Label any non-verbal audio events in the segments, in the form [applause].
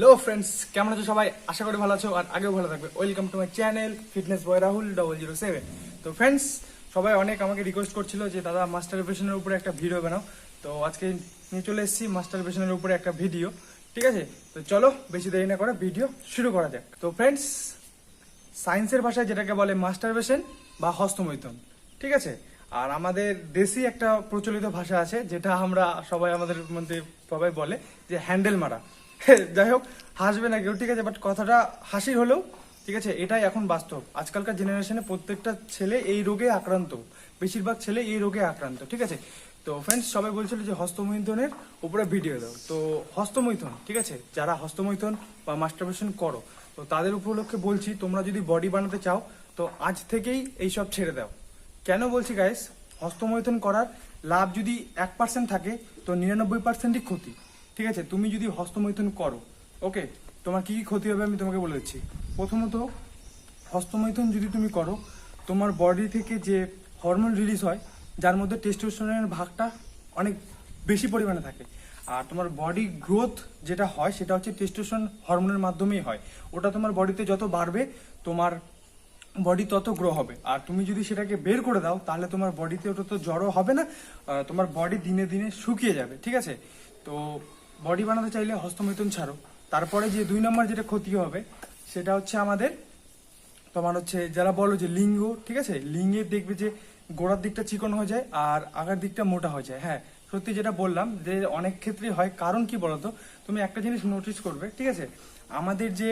Hello friends কেমন আছো সবাই? আশা করি ভালো আছো, আর আগেও ভালো থাকবে। Welcome to my channel fitness boy Rahul double zero seven তো ফ্রেন্ডস সবাই অনেক আমাকে রিকোয়েস্ট করছিল যে, দাদা মাস্টার বেশনের উপরে একটা ভিডিও বানাও। তো আজকে নিয়ে চলে এসেছি মাস্টার বেশনের উপরে একটা ভিডিও ঠিক আছে? তো চলো, বেশি দেরি না করে ভিডিও শুরু করা যাক। তো ফ্রেন্ডস সায়েন্সের ভাষায় যেটাকে বলে মাস্টারবেশন বা হস্তমৈথুন, ঠিক আছে? আর আমাদের দেশি একটা প্রচলিত ভাষা আছে, যেটা আমরা সবাই আমাদের মধ্যে সবাই বলে, যে হ্যান্ডেল মারা। যাই হোক, হাসবে না কেউ, ঠিক আছে বাট কথাটা হাসির হলেও, ঠিক আছে, এটাই এখন বাস্তব। আজকালকার জেনারেশনে প্রত্যেকটা ছেলে এই রোগে আক্রান্ত। বেশিরভাগ ছেলে এই রোগে আক্রান্ত, ঠিক আছে? তো ফ্রেন্ডস সবাই বলছিল যে হস্তমৈথনের উপরে ভিডিও দাও। তো হস্তমৈথন, ঠিক আছে? যারা হস্তমৈথন বা মাস্টারবেশন করো, তো তাদের উপলক্ষে বলছি, তোমরা যদি বডি বানাতে চাও, তো আজ থেকেই এইসব ছেড়ে দাও। কেন বলছি গাইস হস্তমৈথন করার লাভ যদি এক পার্সেন্ট থাকে, তো নিরানব্বই পার্সেন্টই ক্ষতি। ঠিক আছে, তুমি যদি হস্তমৈথুন করো ওকে তোমার কি কি ক্ষতি হবে আমি তোমাকে বলে দিচ্ছি। প্রথমত, হস্তমৈথুন যদি তুমি করো, তোমার বডি থেকে যে হরমোন রিলিজ হয়, যার মধ্যে টেস্টোস্টেরনের ভাগটা অনেক বেশি পরিমাণে থাকে। আর তোমার বডি গ্রোথ যেটা হয়, সেটা হচ্ছে টেস্টোস্টেরন হরমোনের মাধ্যমেই হয়। ওটা তোমার বডিতে যত বাড়বে, তোমার বডি তত গ্রো হবে। আর তুমি যদি সেটাকে বের করে দাও, তাহলে তোমার বডিতে ওটা তো জড়ো হবে না তোমার বডি দিনে দিনে শুকিয়ে যাবে, ঠিক আছে? তো বডি বানাতে চাইলে হস্তমৈথুন ছাড়ো। তারপরে যে দুই নম্বর যেটা ক্ষতি হবে, সেটা হচ্ছে আমাদের তোমার হচ্ছে যারা বলো যে লিঙ্গ, ঠিক আছে? লিঙ্গের দেখবে যে গোড়ার দিকটা চিকন হয়ে যায় আর আগার দিকটা মোটা হয়ে যায় হ্যাঁ? সত্যি যেটা বললাম যে অনেক ক্ষেত্রেই হয়। কারণ কি বলতো? তুমি একটা জিনিস নোটিস করবে, ঠিক আছে? আমাদের যে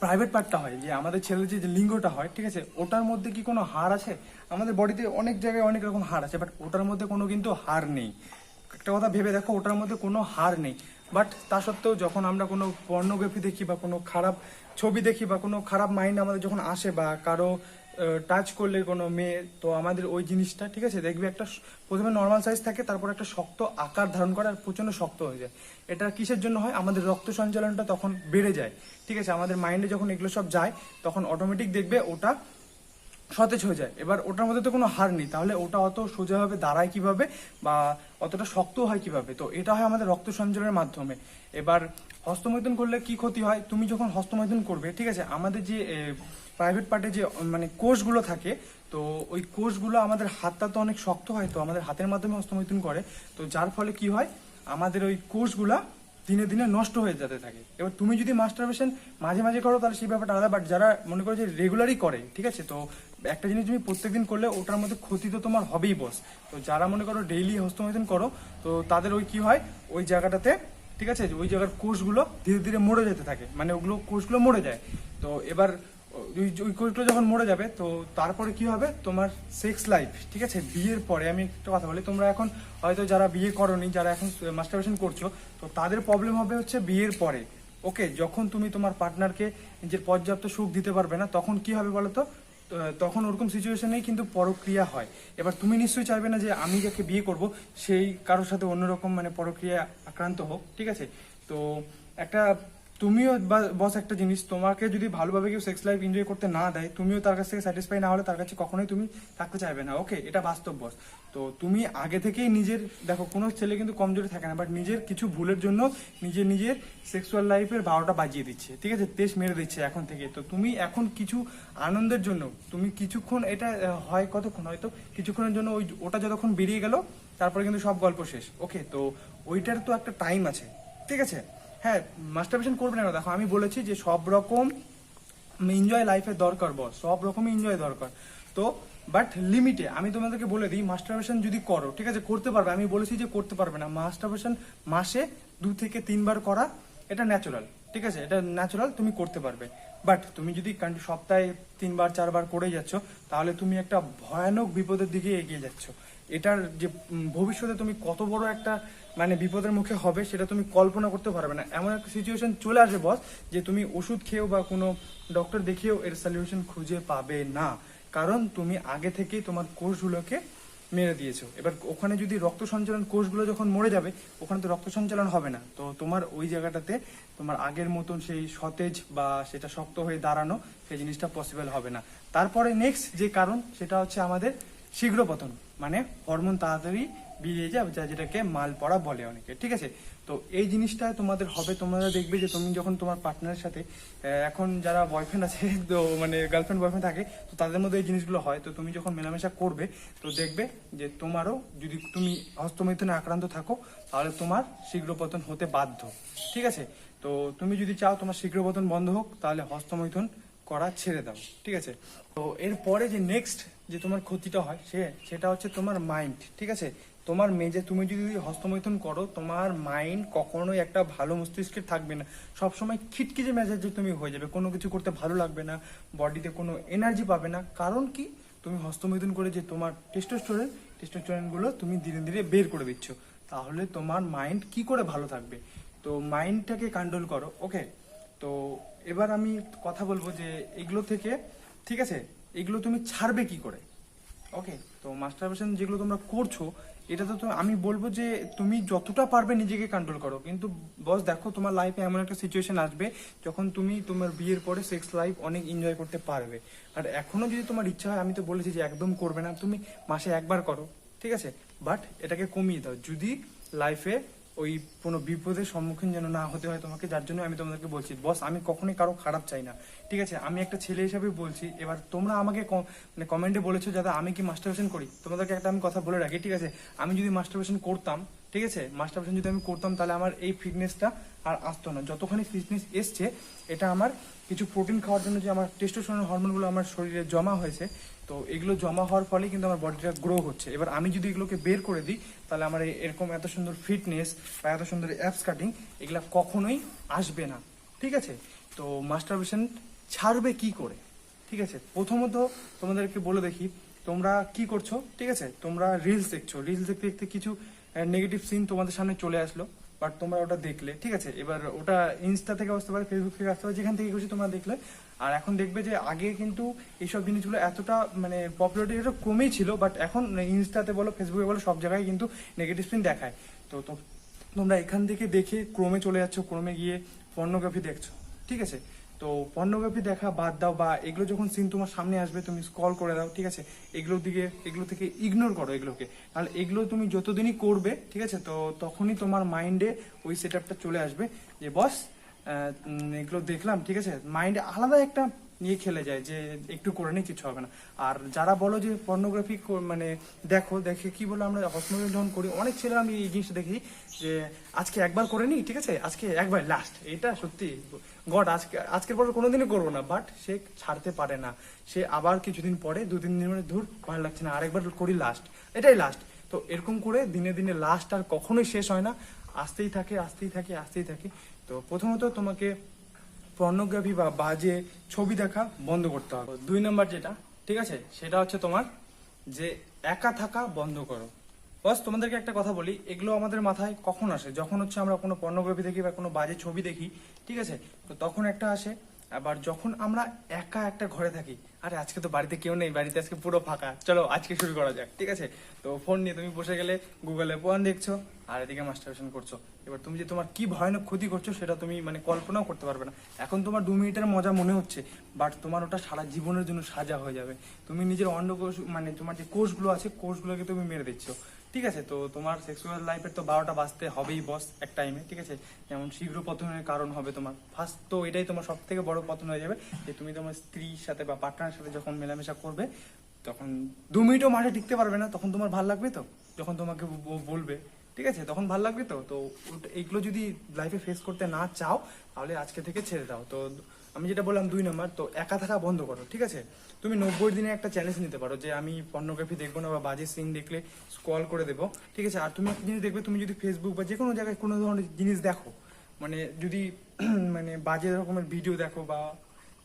প্রাইভেট পার্টটা হয়, যে আমাদের ছেলের যে লিঙ্গটা হয়, ঠিক আছে? ওটার মধ্যে কি কোনো হাড় আছে? আমাদের বডিতে অনেক জায়গায় অনেক রকম হাড় আছে বাট ওটার মধ্যে কোনো কিন্তু হাড় নেই। একটা কথা ভেবে দেখো, ওটার মধ্যে কোনো হার নেই। বাট তা সত্ত্বেও যখন আমরা কোনো পর্নোগ্রাফি দেখি বা কোনো খারাপ ছবি দেখি বা কোনো খারাপ মাইন্ড আমাদের যখন আসে বা কারও টাচ করলে কোনো মেয়ে, তো আমাদের ওই জিনিসটা, ঠিক আছে? দেখবে একটা প্রথমে নর্মাল সাইজ থাকে, তারপর একটা শক্ত আকার ধারণ করে আর প্রচণ্ড শক্ত হয়ে যায়। এটা কিসের জন্য হয়? আমাদের রক্ত সঞ্চালনটা তখন বেড়ে যায়। ঠিক আছে? আমাদের মাইন্ডে যখন এগুলো সব যায়, তখন অটোমেটিক দেখবে ওটা সতেজ হয়ে যায়। এবার ওটার মধ্যে তো কোনো হার নেই। তাহলে ওটা অত সোজাভাবে দাঁড়ায় কীভাবে বা অতটা শক্ত হয় কীভাবে? তো এটা হয় আমাদের রক্ত সঞ্চালনের মাধ্যমে। এবার হস্তমৈথুন করলে কি ক্ষতি হয়? তুমি যখন হস্তমৈথুন করবে, ঠিক আছে? আমাদের যে প্রাইভেট পার্টে যে মানে কোষগুলো থাকে, তো ওই কোষগুলো আমাদের হাতটা তো অনেক শক্ত হয়, তো আমাদের হাতের মাধ্যমে হস্তমৈথুন করে। তো যার ফলে কি হয়? আমাদের ওই কোষগুলা দিনে দিনে নষ্ট হয়ে যেতে থাকে। এবার তুমি যদি মাস্টারবেশন মাঝে মাঝে করো, তাহলে সেই ব্যাপারটা আলাদা। বাট যারা মনে করো যে রেগুলারই করে, ঠিক আছে? তো একটা জিনিস তুমি প্রত্যেকদিন করলে, ওটার মধ্যে ক্ষতি তো তোমার হবেই বস তো যারা মনে করো ডেইলি হস্তমৈথন করো, তো তাদের ওই কি হয়? ওই জায়গাটাতে, ঠিক আছে? ওই জায়গার কোষগুলো ধীরে ধীরে মরে যেতে থাকে। মানে ওগুলো কোষগুলো মরে যায়। তো এবার ওই কোষগুলো যখন মরে যাবে তো তারপরে কি হবে? তোমার সেক্স লাইফ ঠিক আছে? বিয়ের পরে আমি একটা কথা বলি তোমরা এখন হয়তো যারা বিয়ে করনি যারা এখন মাস্টারবেশন করছ তো তাদের প্রবলেম হবে হচ্ছে বিয়ের পরে ওকে যখন তুমি তোমার পার্টনারকে নিজের পর্যাপ্ত সুখ দিতে পারবে না তখন কি হবে বলো তো, তখন ওরকম সিচুয়েশনেই কিন্তু পরক্রিয়া হয়। এবার তুমি নিশ্চয়ই চাইবে না যে আমি যাকে বিয়ে করব সেই কারোর সাথে অন্যরকম মানে পরক্রিয়া আক্রান্ত হোক ঠিক আছে? তো একটা তুমিও বস একটা জিনিস, তোমাকে যদি ভালোভাবে কেউ সেক্স লাইফ এনজয় করতে না দেয়, তুমিও তার কাছ থেকে স্যাটিসফাই না হলে তার কাছে কখনোই তুমি থাকতে চাইবে না। ওকে এটা বাস্তব বস তো তুমি আগে থেকেই নিজের, দেখো, কোনো ছেলে কিন্তু কমজোরি থাকে না বাট নিজের কিছু ভুলের জন্য নিজের নিজের সেক্সুয়াল লাইফের বারোটা বাজিয়ে দিচ্ছে, ঠিক আছে? তেজ মেরে দিচ্ছে এখন থেকে। তো তুমি এখন কিছু আনন্দের জন্য, তুমি কিছুক্ষণ এটা হয় কতক্ষণ? হয়তো কিছুক্ষণের জন্য ওই ওটা যতক্ষণ বেরিয়ে গেল, তারপরে কিন্তু সব গল্প শেষ। ওকে তো ওইটার তো একটা টাইম আছে, ঠিক আছে? হ্যাঁ মাস্টারবেশন করবে না দেখো, আমি বলেছি যে সব রকম এনজয় লাইফের দরকার বস সব রকমই এনজয় দরকার। তো বাট লিমিটে আমি তোমাদেরকে বলে দিই মাস্টারবেশন যদি করো, ঠিক আছে? করতে পারবে। আমি বলেছি যে করতে পারবে না। মাস্টারবেশন মাসে দু থেকে তিনবার করা, এটা ন্যাচুরাল ঠিক আছে? এটা ন্যাচুরাল তুমি করতে পারবে। বাট তুমি যদি সপ্তাহে তিনবার, চারবার করে যাচ্ছ, তাহলে তুমি একটা ভয়ানক বিপদের দিকে এগিয়ে যাচ্ছ। এটার যে ভবিষ্যতে তুমি কত বড় একটা মানে বিপদের মুখে হবে সেটা তুমি কল্পনা করতে পারবে না। এমন একটা সিচুয়েশন চলে আসবে বস যে তুমি ওষুধ খেয়েও বা কোনো ডক্টর দেখিয়েও এর সলিউশন খুঁজে পাবে না। কারণ তুমি আগে থেকেই তোমার কোষগুলোকে মেরে দিয়েছ। এবার ওখানে যদি রক্ত সঞ্চালন কোষগুলো যখন মরে যাবে, ওখানে তো রক্ত সঞ্চালন হবে না। তো তোমার ওই জায়গাটাতে তোমার আগের মতন সেই সতেজ বা সেটা শক্ত হয়ে দাঁড়ানো, সেই জিনিসটা পসিবল হবে না। তারপরে নেক্সট যে কারণ, সেটা হচ্ছে আমাদের শীঘ্র পতন মানে হরমোন তাড়াতাড়ি বেরিয়ে যায়, যা যেটাকে মাল পড়া বলে অনেকে, ঠিক আছে? তো এই জিনিসটা তোমাদের হবে, তোমরা দেখবে যে তুমি যখন তোমার পার্টনারের সাথে এখন যারা বয়ফ্রেন্ড আছে, [laughs] তো মানে গার্লফ্রেন্ড বয়ফ্রেন্ড থাকে, তো তাদের মধ্যে এই জিনিসগুলো হয়। তো তুমি যখন মেলামেশা করবে, তো দেখবে যে তোমারও যদি তুমি হস্তমৈথুনে আক্রান্ত থাকো, তাহলে তোমার শীঘ্র পতন হতে বাধ্য, ঠিক আছে? তো তুমি যদি চাও তোমার শীঘ্র পতন বন্ধ হোক, তাহলে হস্তমৈথুন করা ছেড়ে দাও, ঠিক আছে? তো এরপরে যে নেক্সট যে তোমার ক্ষতিটা হয়, সে, সেটা হচ্ছে তোমার মাইন্ড ঠিক আছে? তোমার মেজে তুমি যদি হস্তমৈথুন করো, তোমার মাইন্ড কখনোই একটা ভালো মস্তিষ্কের থাকবে না। সবসময় খিটখিটে মেজাজে তুমি হয়ে যাবে, কোনো কিছু করতে ভালো লাগবে না, বডিতে কোনো এনার্জি পাবে না। কারণ কি? তুমি হস্তমৈথুন করে যে তোমার টেস্টোস্টোরেন টেস্টোস্টোরেনগুলো তুমি ধীরে ধীরে বের করে দিচ্ছ। তাহলে তোমার মাইন্ড কি করে ভালো থাকবে? তো মাইন্ডটাকে কন্ট্রোল করো ওকে তো এবার আমি কথা বলব যে এগুলো থেকে, ঠিক আছে? এগুলো তুমি ছাড়বে কি করে? ওকে তো মাস্টারবেশন যেগুলো তোমরা করছ এটা তো আমি বলব যে তুমি যতটা পারবে নিজেকে কন্ট্রোল করো। কিন্তু বস দেখো তোমার লাইফে এমন একটা সিচুয়েশন আসবে যখন তুমি তোমার বিয়ের পরে সেক্স লাইফ অনেক এনজয় করতে পারবে। আর এখনও যদি তোমার ইচ্ছা হয়, আমি তো বলেছি যে একদম করবে না, তুমি মাসে একবার করো, ঠিক আছে? বাট এটাকে কমিয়ে দাও। যদি লাইফে ওই কোনো বিপদের সম্মুখীন যেন না হতে হয় তোমাকে, যার জন্য আমি তোমাদেরকে বলছি। বস, আমি কখনোই কারও খারাপ চাই না। ঠিক আছে, আমি একটা ছেলে হিসাবে বলছি, এবার তোমরা আমাকে মানে কমেন্টে বলেছ দাদা আমি কি মাস্টারবেশন করি। তোমাদেরকে একটা আমি কথা বলে রাখি, ঠিক আছে? আমি যদি মাস্টারবেশন করতাম, ঠিক আছে? মাস্টারবেশন যদি আমি করতাম, তাহলে আমার এই ফিটনেসটা আর আসতো না। যতখানি ফিটনেস এসছে, এটা আমার কিছু প্রোটিন খাওয়ার জন্য যে আমার টেস্টোস্টেরন হরমোনগুলো আমার শরীরে জমা হয়েছে, তো এগুলো জমা হওয়ার ফলে কিন্তু আমার বডিটা গ্রো হচ্ছে। এবার আমি যদি এগুলোকে বের করে দিই, তাহলে আমার এরকম এত সুন্দর ফিটনেস বা এত সুন্দর অ্যাপস কাটিং এগুলা কখনোই আসবে না। ঠিক আছে? তো মাস্টারবেশন ছাড়বে কি করে? ঠিক আছে? প্রথমত তোমাদেরকে বলে দেখি, তোমরা কি করছ? ঠিক আছে? তোমরা রিলস দেখছ। রিলস দেখতে দেখতে কিছু নেগেটিভ সিন তোমাদের সামনে চলে আসলো বাট তোমরা ওটা দেখলে, ঠিক আছে? এবার ওটা ইনস্টা থেকে আসতে পারে ফেসবুক থেকে আসতে পারে, যেখান থেকে খুশি তোমরা দেখলে। আর এখন দেখবে যে আগে কিন্তু এইসব জিনিসগুলো এতটা মানে পপুলারিটি কমেই ছিল বাট এখন ইনস্টাতে বলো ফেসবুকে বলো, সব জায়গায় কিন্তু নেগেটিভ সিন দেখায়। তো- তোমরা এখান থেকে দেখে ক্রমে চলে যাচ্ছ, ক্রমে গিয়ে পর্নোগ্রাফি দেখছ, ঠিক আছে? তো পর্নোগ্রাফি দেখা বাদ দাও বা এগুলো যখন সিন তোমার সামনে আসবে, তুমি স্কল করে দাও, ঠিক আছে? এগুলোর দিকে, এগুলো থেকে ইগনোর করো এগুলোকে। তাহলে এগুলো তুমি যতদিনই করবে, ঠিক আছে? তো তখনই তোমার মাইন্ডে ওই সেট চলে আসবে যে, বস এগুলো দেখলাম, ঠিক আছে? মাইন্ডে আলাদা একটা নিয়ে খেলে যায় যে একটু করে নিয়ে কিছু হবে না। আর যারা বলো যে পর্নোগ্রাফি মানে দেখো, দেখে কি বলে আমরা হসপিটাল যখন করি, অনেক ছেলে আমি এই জিনিসটা দেখি যে আজকে একবার করে নিই, ঠিক আছে? আজকে একবার লাস্ট এটা সত্যি। গড আজকে, আজকের পর কোনোদিনই করব না বাট সে ছাড়তে পারে না। সে আবার কিছুদিন পরে দু তিন দিন ধূর, ভালো লাগছে না, আরেকবার করি লাস্ট এটাই লাস্ট তো এরকম করে দিনে দিনে লাস্ট আর কখনোই শেষ হয় না। আসতেই থাকে আসতেই থাকে আসতেই থাকে। তো প্রথমত তোমাকে পর্নোগ্রাফি বা বাজে ছবি দেখা বন্ধ করতে হবে। দুই নম্বর যেটা, ঠিক আছে? সেটা হচ্ছে তোমার যে একা থাকা বন্ধ করো। বস তোমাদেরকে একটা কথা বলি, এগুলো আমাদের মাথায় কখন আসে? যখন হচ্ছে আমরা কোনো পর্নোগ্রাফি দেখি বা কোনো বাজে ছবি দেখি, ঠিক আছে? তো তখন একটা আসে আবার যখন আমরা একা একটা ঘরে থাকি, আরে আজকে তো বাড়িতে কেউ নেই, বাড়িতে আজকে পুরো ফাঁকা। চলো, আজকে শুরু করা যাক, ঠিক আছে? তো ফোন নিয়ে তুমি বসে গেলে গুগলে পোয়ান দেখছ, আর এদিকে মাস্টারবেশন করছ। এবার তুমি যে তোমার কি ভয়ানক ক্ষতি করছ, সেটা তুমি মানে কল্পনাও করতে পারবে না। এখন তোমার দু মিনিটের মজা মনে হচ্ছে বাট তোমার ওটা সারা জীবনের জন্য সাজা হয়ে যাবে। তুমি নিজের অন্ডকোষ মানে তোমার যে কোষগুলো আছে, কোষগুলোকে তুমি মেরে দিচ্ছ। ঠিক আছে, তো তোমার সেক্সুয়াল লাইফের তো বারোটা বাজতে হবেই বস এক টাইমে ঠিক আছে? যেমন শীঘ্র পতনের কারণ হবে তোমার। ফার্স্ট তো এটাই তোমার সব থেকে বড় পতন হয়ে যাবে, যে তুমি তোমার স্ত্রীর সাথে বা পার্টনারের সাথে যখন মেলামেশা করবে, তখন দু মিনিটও মাঠে টিকতে পারবে না, তখন তোমার ভালো লাগবে তো? যখন তোমাকে বলবে, ঠিক আছে? তখন ভালো লাগবে তো? তো এইগুলো যদি লাইফে ফেস করতে না চাও, তাহলে আজকে থেকে ছেড়ে দাও। তো আমি যেটা বললাম দুই নম্বর তো একা থাকা বন্ধ করো, ঠিক আছে? তুমি নব্বই দিনে একটা চ্যালেঞ্জ নিতে পারো যে আমি পর্নোগ্রাফি দেখব না বা বাজে সিন দেখলে স্কল করে দেবো, ঠিক আছে? আর তুমি একটা জিনিস দেখবে, তুমি যদি ফেসবুক বা যে কোনো জায়গায় কোনো ধরনের জিনিস দেখো মানে যদি [clears throat] মানে বাজে রকমের ভিডিও দেখো বা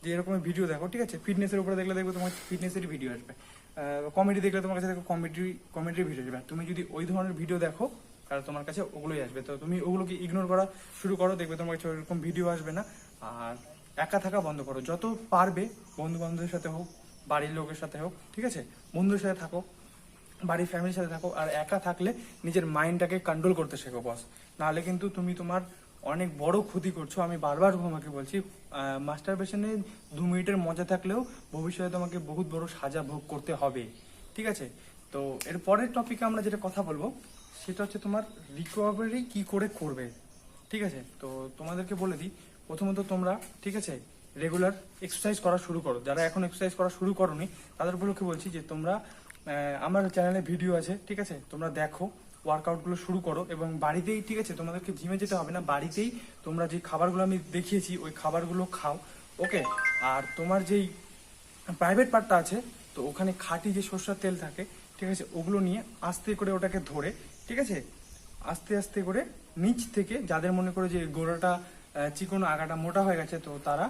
যে এরকমের ভিডিও দেখো, ঠিক আছে? ফিটনেসের উপরে দেখলে দেখবে তোমার ফিটনেসেরই ভিডিও আসবে। কমেডি দেখলে তোমার কাছে দেখো কমেডি কমেডির ভিডিও আসবে। তুমি যদি ওই ধরনের ভিডিও দেখো, তাহলে তোমার কাছে ওগুলোই আসবে। তো তুমি ওগুলোকে ইগনোর করা শুরু করো, দেখবে তোমার কাছে ওরকম ভিডিও আসবে না। আর একা থাকা বন্ধ করো। যত পারবে বন্ধু বান্ধবের সাথে হোক বাড়ির লোকের সাথে হোক, ঠিক আছে? বন্ধুর সাথে থাকো, বাড়ির ফ্যামিলির সাথে থাকো, আর একা থাকলে নিজের মাইন্ডটাকে কন্ট্রোল করতে শেখো বস নাহলে কিন্তু তুমি তোমার অনেক বড় ক্ষতি করছ। আমি বারবার তোমাকে বলছি মাস্টার বেশনে দু মিনিটের মজা থাকলেও ভবিষ্যতে তোমাকে বহুত বড় সাজা ভোগ করতে হবে, ঠিক আছে? তো এর পরের টপিকে আমরা যেটা কথা বলব, সেটা হচ্ছে তোমার রিকভারি কি করে করবে, ঠিক আছে? তো তোমাদেরকে বলে দিই, প্রথমত তোমরা, ঠিক আছে? রেগুলার এক্সারসাইজ করা শুরু করো। যারা এখন এক্সারসাইজ করা শুরু করোনি, তাদের উপলক্ষে বলছি যে তোমরা আমার চ্যানেলে ভিডিও আছে, ঠিক আছে? তোমরা দেখো ওয়ার্কআউটগুলো শুরু করো এবং বাড়িতেই, ঠিক আছে? তোমাদেরকে জিমে যেতে হবে না, বাড়িতেই তোমরা যে খাবারগুলো আমি দেখিয়েছি, ওই খাবারগুলো খাও ওকে আর তোমার যেই প্রাইভেট পার্টটা আছে, তো ওখানে খাঁটি যে সর্ষার তেল থাকে, ঠিক আছে? ওগুলো নিয়ে আস্তে করে ওটাকে ধরে, ঠিক আছে? আস্তে আস্তে করে নিচ থেকে, যাদের মনে করে যে গোড়াটা চিকন আগাটা মোটা হয়ে গেছে, তো তারা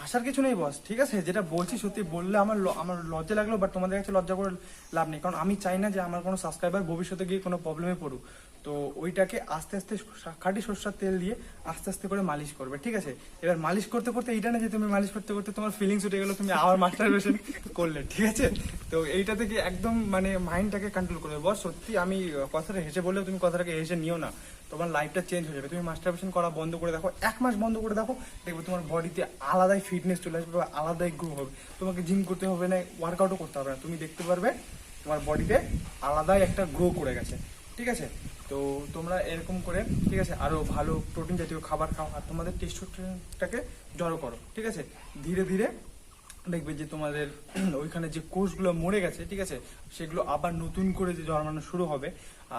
হাসার কিছু নেই বস ঠিক আছে? যেটা বলছি সত্যি বললে আমার আমার লজ্জা লাগল বাট তোমাদের কাছে লজ্জা করে লাভ নেই। কারণ আমি চাই না যে আমার কোনো সাবস্ক্রাইবার ভবিষ্যতে গিয়ে কোনো প্রবলেমে পড়ুক। তো ওইটাকে আস্তে আস্তে খাঁটি সর্ষার তেল দিয়ে আস্তে আস্তে করে মালিশ করবে, ঠিক আছে? এবার মালিশ করতে করতে এইটা না যে তুমি মালিশ করতে করতে তোমার ফিলিংস উঠে গেলো, তুমি আবার মাস্টার [laughs] করলে, ঠিক আছে? তো এইটা থেকে একদম মানে মাইন্ডটাকে কন্ট্রোল করবে। বস, সত্যি আমি কথাটা হেসে বললেও তুমি কথাটাকে হেসে নিও না। তোমার লাইফটা চেঞ্জ হয়ে যাবে। তুমি মাস্টারবেশন করা বন্ধ করে দেখো, এক মাস বন্ধ করে দেখো, দেখবে তোমার বডিতে আলাদাই ফিটনেস চলে আসবে বা আলাদাই গ্রো হবে। তোমাকে জিম করতে হবে না ওয়ার্কআউটও করতে হবে না। তুমি দেখতে পারবে তোমার বডিতে আলাদাই একটা গ্রো করে গেছে, ঠিক আছে? তো তোমরা এরকম করে, ঠিক আছে, আরও ভালো প্রোটিন জাতীয় খাবার খাও আর তোমাদের টেস্টোস্টেরনটাকে জড়ো করো, ঠিক আছে? ধীরে ধীরে দেখবে যে তোমাদের [clears throat] ওইখানে যে কোষগুলো মরে গেছে, ঠিক আছে, সেগুলো আবার নতুন করে যে জন্মানো শুরু হবে।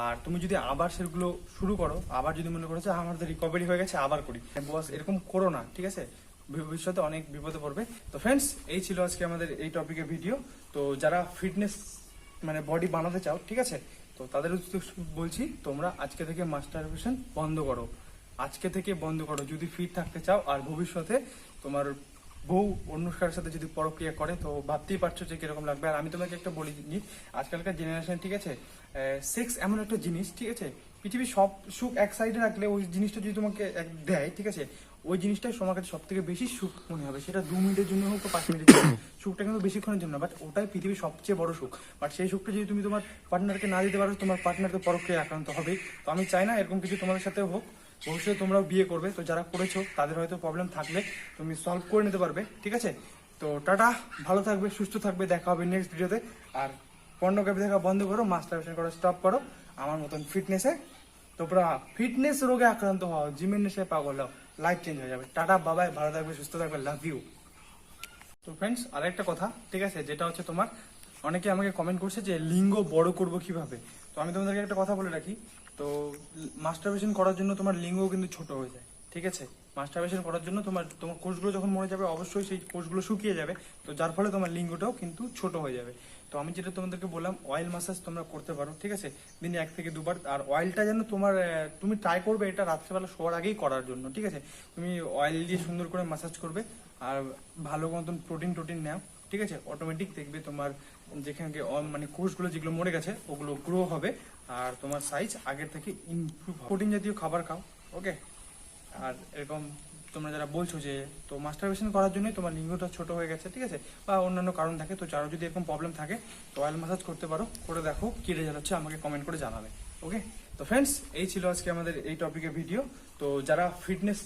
আর তুমি যদি আবার সেগুলো শুরু করো, আবার যদি মনে করো যে আমাদের রিকভারি হয়ে গেছে, আবার করি। বস এরকম করো না, ঠিক আছে? ভবিষ্যতে অনেক বিপদে পড়বে। তো ফ্রেন্ডস এই ছিল আজকে আমাদের এই টপিকের ভিডিও তো যারা ফিটনেস মানে বডি বানাতে চাও, ঠিক আছে তো তাদের বলছি, তোমরা আজকে থেকে মাস্টারবেশন বন্ধ করো। আজকে থেকে বন্ধ করো, যদি ফিট থাকতে চাও। আর ভবিষ্যতে তোমার বউ অন্য কারোর সাথে যদি পরক্রিয়া করে, তো ভাবতেই পারছ যে কীরকম লাগবে। আর আমি তোমাকে একটা বলি নি আজকালকার জেনারেশন ঠিক আছে? সেক্স এমন একটা জিনিস, ঠিক আছে? পৃথিবীর সব সুখ এক সাইডে রাখলে ওই জিনিসটা যদি তোমাকে দেয়, ঠিক আছে? ওই জিনিসটাই তোমার কাছে সব থেকে বেশি সুখ মনে হবে। সেটা দু মিনিটের জন্য হোক বা পাঁচ মিনিটের জন্য সুখটা কিন্তু বেশিক্ষণের জন্য বাট ওটাই পৃথিবীর সবচেয়ে বড় সুখ। বাট সেই সুখটা যদি তুমি তোমার পার্টনারকে না দিতে পারো, তোমার পার্টনার তো পরক্রিয়া আক্রান্ত হবে। তো আমি চাই না এরকম কিছু তোমাদের সাথে হোক, ভবিষ্যতে তোমরাও বিয়ে করবে। তো যারা করেছ, তাদের হয়তো প্রবলেম থাকলে তুমি সলভ করে নিতে পারবে, ঠিক আছে? তো টাটা, ভালো থাকবে, সুস্থ থাকবে, দেখা হবে নেক্সট ভিডিওতে আর পর্নোগ্রাফি দেখা বন্ধ করো মাস্টারবেশন করা স্টপ করো। আমার মতন ফিটনেসে তোমরা ফিটনেস রোগে আক্রান্ত হও জিমের নেশায় পাগল হও। লাইফ চেঞ্জ হয়ে যাবে। টাটা বাবাই ভালো থাকবে, সুস্থ থাকবে লাভ ইউ তো ফ্রেন্ডস আরেকটা কথা, ঠিক আছে? যেটা হচ্ছে তোমার, অনেকে আমাকে কমেন্ট করছে যে লিঙ্গ বড় করব কীভাবে? তো আমি তোমাদেরকে একটা কথা বলে রাখি। তো মাস্টারবেশন করার জন্য তোমার লিঙ্গ কিন্তু ছোট হয়ে যায়, ঠিক আছে? মাস্টারবেশন করার জন্য তোমার তোমার কোষগুলো যখন মরে যাবে, অবশ্যই সেই কোষগুলো শুকিয়ে যাবে। তো যার ফলে তোমার লিঙ্গটাও কিন্তু ছোট হয়ে যাবে। তো আমি যেটা তোমাদেরকে বললাম অয়েল মাসাজ তোমরা করতে পারো, ঠিক আছে? দিনে এক থেকে দুবার। আর অয়েলটা যেন তোমার তুমি ট্রাই করবে এটা রাত্রেবেলা শোয়ার আগেই করার জন্য, ঠিক আছে? তুমি অয়েল দিয়ে সুন্দর করে মাসাজ করবে আর ভালো মতন প্রোটিন টোটিন নাও, ঠিক আছে? অটোমেটিক দেখবে তোমার যেখানে মানে কোষগুলো যেগুলো মরে গেছে, ওগুলো গ্রো হবে আর তোমার সাইজ আগের থেকে ইমপ্রুভ প্রোটিন জাতীয় খাবার খাও ওকে আর এরকম তোমরা যারা বলছো যে, তো মাস্টারবেশন করার জন্যই তোমার লিঙ্গটা ছোট হয়ে গেছে, ঠিক আছে? বা অন্যান্য কারণ থাকে, তো যারা যদি এরকম প্রবলেম থাকে, তো অয়েল মাসাজ করতে পারো, করে দেখো কি রেজাল্ট হচ্ছে, আমাকে কমেন্ট করে জানাবে ওকে তো ফ্রেন্ডস এই ছিল আজকে আমাদের এই টপিকের ভিডিও তো যারা ফিটনেস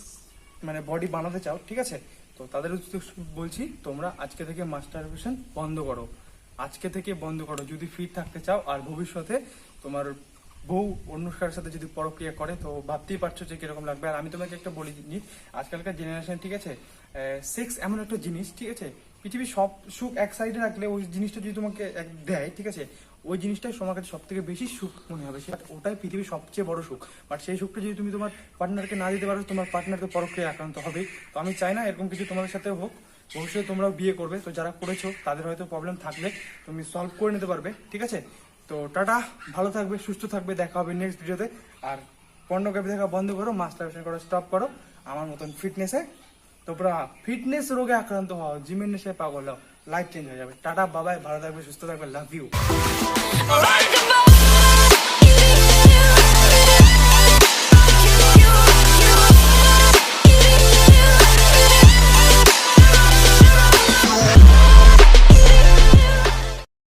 মানে বডি বানাতে চাও, ঠিক আছে? তো তাদের বলছি, তোমরা আজকে থেকে মাস্টারবেশন বন্ধ করো। আজকে থেকে বন্ধ করো। যদি ফিট থাকতে চাও, আর ভবিষ্যতে তোমার বউ অন্য কারোর সাথে যদি পরক্রিয়া করে, তো ভাবতেই পারছ যে কীরকম লাগবে। আর আমি তোমাকে একটা বলি নি আজকালকার জেনারেশন ঠিক আছে? সেক্স এমন একটা জিনিস, ঠিক আছে? পৃথিবীর সব সুখ এক সাইডে রাখলে ওই জিনিসটা যদি তোমাকে এক দেয়, ঠিক আছে? ওই জিনিসটাই তোমার কাছে সব থেকে বেশি সুখ মনে হবে। সেটা ওটাই পৃথিবীর সবচেয়ে বড় সুখ। বাট সেই সুখটা যদি তুমি তোমার পার্টনারকে না দিতে পারো, তোমার পার্টনার তো পরক্রিয়া আক্রান্ত হবেই। তো আমি চাই না এরকম কিছু তোমাদের সাথে হোক। ভবিষ্যতে তোমরাও বিয়ে করবে। তো যারা করেছ, তাদের হয়তো প্রবলেম থাকলে তুমি সলভ করে নিতে পারবে, ঠিক আছে? তো টাটা, ভালো থাকবে, সুস্থ থাকবে, দেখা হবে নেক্সট ভিডিওতে আর পর্নোগ্রাফি দেখা বন্ধ করো মাস্টারবেশন করা স্টপ করো। আমার মতন ফিটনেসে তোমরা ফিটনেস রোগে আক্রান্ত হও জিমের নেশায় পাগল হও। লাইফ চেঞ্জ হয়ে যাবে। টাটা বাবাই ভালো থাকবে, সুস্থ থাকবে লাভ ইউ